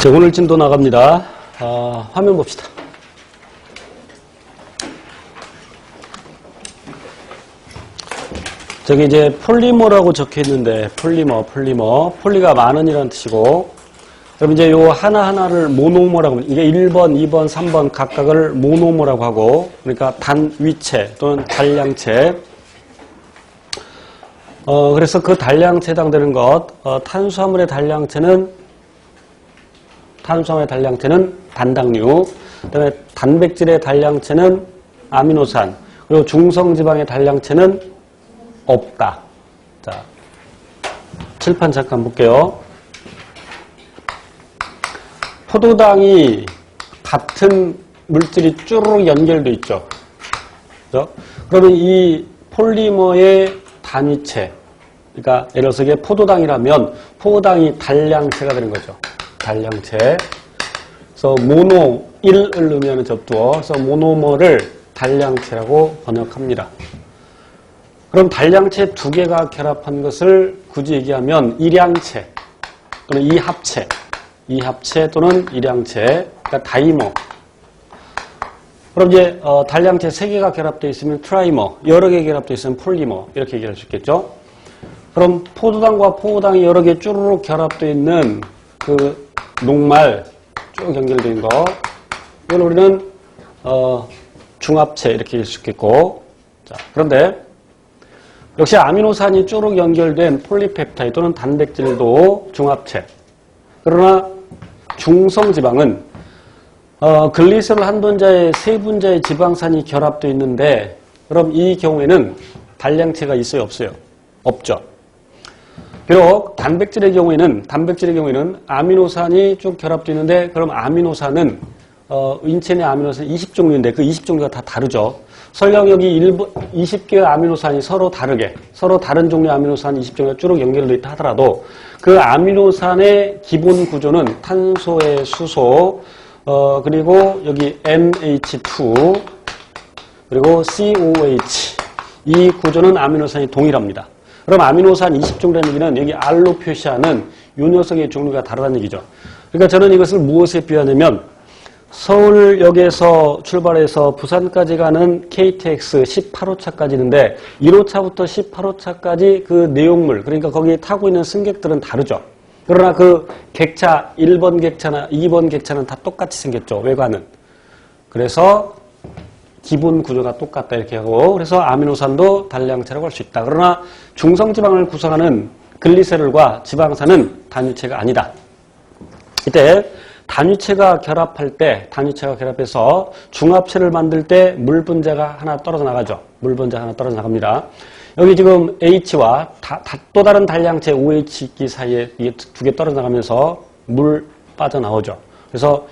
자, 오늘 진도 나갑니다. 아, 화면 봅시다. 저기 이제 폴리머라고 적혀 있는데 폴리머, 폴리머, 폴리가 많은이라는 뜻이고 그럼 이제 요 하나하나를 모노머라고 합니다. 이게 1번, 2번, 3번 각각을 모노머라고 하고 그러니까 단위체 또는 단량체 어, 그래서 그 단량체 해당되는 것, 어, 탄수화물의 단량체는 탄수화물의 단량체는 단당류, 그다음에 단백질의 단량체는 아미노산, 그리고 중성지방의 단량체는 없다. 자, 칠판 잠깐 볼게요. 포도당이 같은 물질이 쭈르륵 연결돼 있죠. 그죠? 그러면 이 폴리머의 단위체, 그러니까 예를 들어서 이게 포도당이라면 포도당이 단량체가 되는 거죠. 단량체. 그래서 모노 1을 의미하는 접두어, 그래서 모노머를 단량체라고 번역합니다. 그럼 단량체 두 개가 결합한 것을 굳이 얘기하면 일양체 또는 이합체, 이합체 또는 일양체, 그러니까 다이머. 그럼 이제 어, 단량체 세 개가 결합되어 있으면 트라이머, 여러 개 결합되어 있으면 폴리머 이렇게 얘기할 수 있겠죠. 그럼 포도당과 포도당이 여러 개 쭈루룩 결합되어 있는 그 녹말 쭉 있는 거, 이걸 우리는 어, 중합체 이렇게 얘기할 수 있겠고, 자 그런데 역시 아미노산이 쭈룩 연결된 폴리펩타이드 또는 단백질도 중합체. 그러나 중성지방은 어, 글리세롤 한 분자에 세 분자의 지방산이 결합되어 있는데 그럼 이 경우에는 단량체가 있어요 없어요? 없죠. 비록 단백질의 경우에는 단백질의 경우에는 아미노산이 쭉 결합되어 있는데 그럼 아미노산은 어, 인체 내 아미노산 20종류인데 그 20종류가 다 다르죠. 설령 여기 20개의 아미노산이 서로 다르게 서로 다른 종류의 아미노산 20종류가 쭉 연결되어 있다 하더라도 그 아미노산의 기본 구조는 탄소의 수소 어, 그리고 여기 NH2 그리고 COH 이 구조는 아미노산이 동일합니다. 그럼 아미노산 20종류라는 얘기는 여기 R로 표시하는 요 녀석의 종류가 다르다는 얘기죠. 그러니까 저는 이것을 무엇에 비하냐면 서울역에서 출발해서 부산까지 가는 KTX 18호차까지인데 1호차부터 18호차까지 그 내용물 그러니까 거기 타고 있는 승객들은 다르죠. 그러나 그 객차 1번 객차나 2번 객차는 다 똑같이 생겼죠. 외관은. 그래서 기본 구조가 똑같다 이렇게 하고 그래서 아미노산도 단량체라고 할 수 있다. 그러나 중성지방을 구성하는 글리세롤과 지방산은 단위체가 아니다. 이때 단위체가 결합할 때 단위체가 결합해서 중합체를 만들 때 물 분자가 하나 떨어져 나가죠. 물 분자 하나 떨어져 나갑니다. 여기 지금 H와 다, 다, 또 다른 단량체 OH기 사이에 두 개 떨어져 나가면서 물 빠져나오죠. 그래서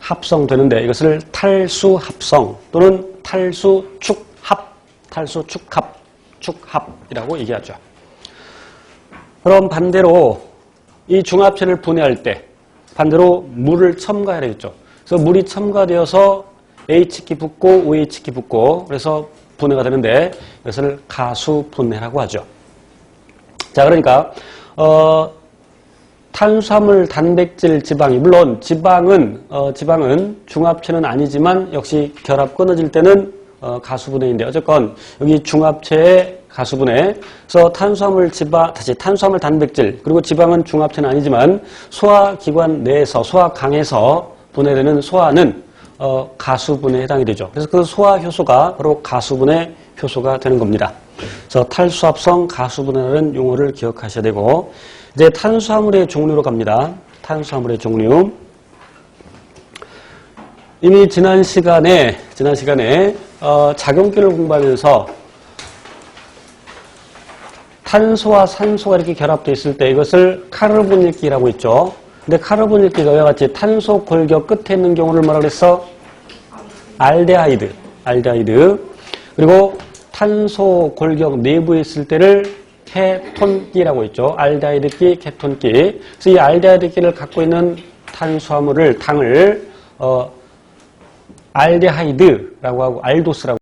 합성되는데 이것을 탈수 합성 또는 탈수 축합, 탈수 축합, 축합이라고 얘기하죠. 그럼 반대로 이 중합체를 분해할 때 반대로 물을 첨가해야 되겠죠. 그래서 물이 첨가되어서 H기 붙고 OH기 붙고 그래서 분해가 되는데 이것을 가수 분해라고 하죠. 자, 그러니까 어, 탄수화물, 단백질, 지방이 물론 지방은 어, 지방은 중합체는 아니지만 역시 결합 끊어질 때는 어, 가수분해인데 어쨌건 여기 중합체의 가수분해. 그래서 탄수화물, 지방, 다시 탄수화물, 단백질 그리고 지방은 중합체는 아니지만 소화기관 내에서 소화강에서 분해되는 소화는 어, 가수분해에 해당이 되죠. 그래서 그 소화 효소가 바로 가수분해 효소가 되는 겁니다. 그래서 탈수합성 가수분해라는 용어를 기억하셔야 되고 이제 탄수화물의 종류로 갑니다. 탄수화물의 종류. 이미 지난 시간에 지난 시간에 어, 작용기를 공부하면서 탄소와 산소가 이렇게 결합되어 있을 때 이것을 카르보닐기라고 했죠. 근데 카르보닐기가 왜 같이 탄소 골격 끝에 있는 경우를 뭐라 그랬어? 알데하이드. 알데하이드. 그리고 탄소 골격 내부에 있을 때를 케톤기라고 했죠. 알데하이드기, 케톤기. 그래서 이 알데하이드기를 갖고 있는 탄수화물을 당을 어, 알데하이드라고 하고 알도스라고